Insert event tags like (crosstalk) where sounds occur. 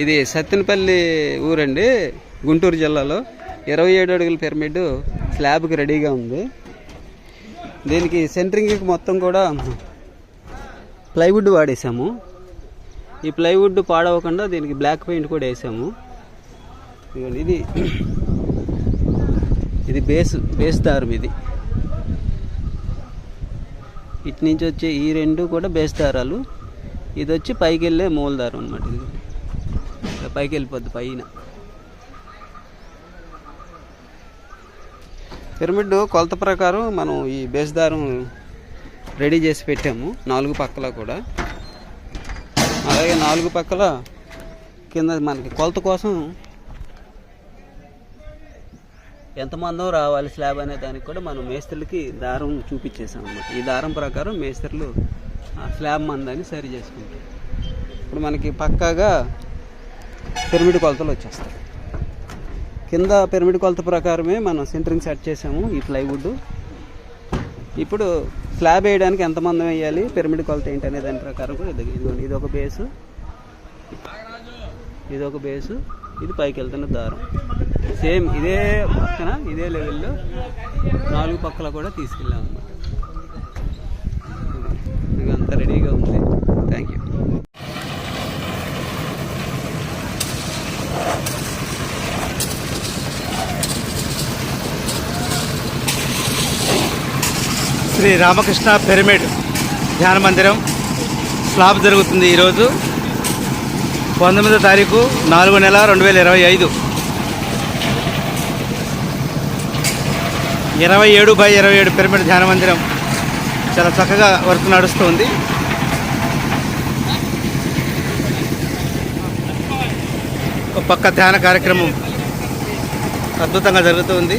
ఇది సత్తెనపల్లి ఊరండి గుంటూరు జిల్లాలో. ఇరవై ఏడు అడుగుల పిరమిడ్ స్లాబ్కి రెడీగా ఉంది. దీనికి సెంటరింగ్కి మొత్తం కూడా ప్లైవుడ్ వాడేసాము ఈ ప్లైవుడ్ పాడవకుండా దీనికి బ్లాక్ పెయింట్ కూడా వేసాము. ఇది (clears throat) ఇది బేస్ బేస్ దారం ఇది. ఇటు నుంచి వచ్చే ఈ రెండు కూడా బేస్ దారాలు. ఇది వచ్చి పైకి వెళ్ళే మూలదారం అనమాట ఇది. పైకి వెళ్ళిపోద్ది పైన. పిరమిడ్ కొలత ప్రకారం మనం ఈ బేస్ దారం రెడీ చేసి పెట్టాము నాలుగు పక్కల కూడా. అలాగే నాలుగు పక్కల కింద మనకి కొలత కోసం ఎంతమందో రావాలి స్లాబ్ అనే దానికి కూడా మనం మేస్త్రులకి దారం చూపించేసాం అన్నమాట. ఈ దారం ప్రకారం మేస్త్రులు ఆ స్లాబ్ మందాన్ని సరి చేసుకుంటారు. ఇప్పుడు మనకి పక్కాగా పిరమిడ్ కొలతలు వచ్చేస్తాయి. కింద పిరమిడ్ కొలత ప్రకారమే మనం సెంటరింగ్ సెట్ చేసాము ఈ ప్లైవుడ్. ఇప్పుడు స్లాబ్ వేయడానికి ఎంత మందం వేయాలి పిరమిడ్ కొలత ఏంటి అనే దాని ప్రకారం కూడా ఇది ఇదిగోండి ఇది ఒక బేసు. ఇది ఒక బేసు ఇది పైకి వెళ్తున్న దారం. సేమ్ ఇదే పక్కన ఇదే లెవెల్లో నాలుగు పక్కల కూడా తీసుకెళ్ళాము అనమాట ఇది అంతా రెడీగా ఉంది thank you Shri Ramakrishna pyramid ధ్యాన మందిరం స్లాబ్ జరుగుతుంది ఈరోజు. పంతొమ్మిదో తారీఖు నాలుగో నెల రెండు వేల ఇరవై ఐదు. ఇరవై ఏడు బై ఇరవై ఏడు పిరమిడ్ ధ్యాన మందిరం చాలా చక్కగా వర్క్ నడుస్తుంది. ఒక పక్క ధ్యాన కార్యక్రమం అద్భుతంగా జరుగుతుంది.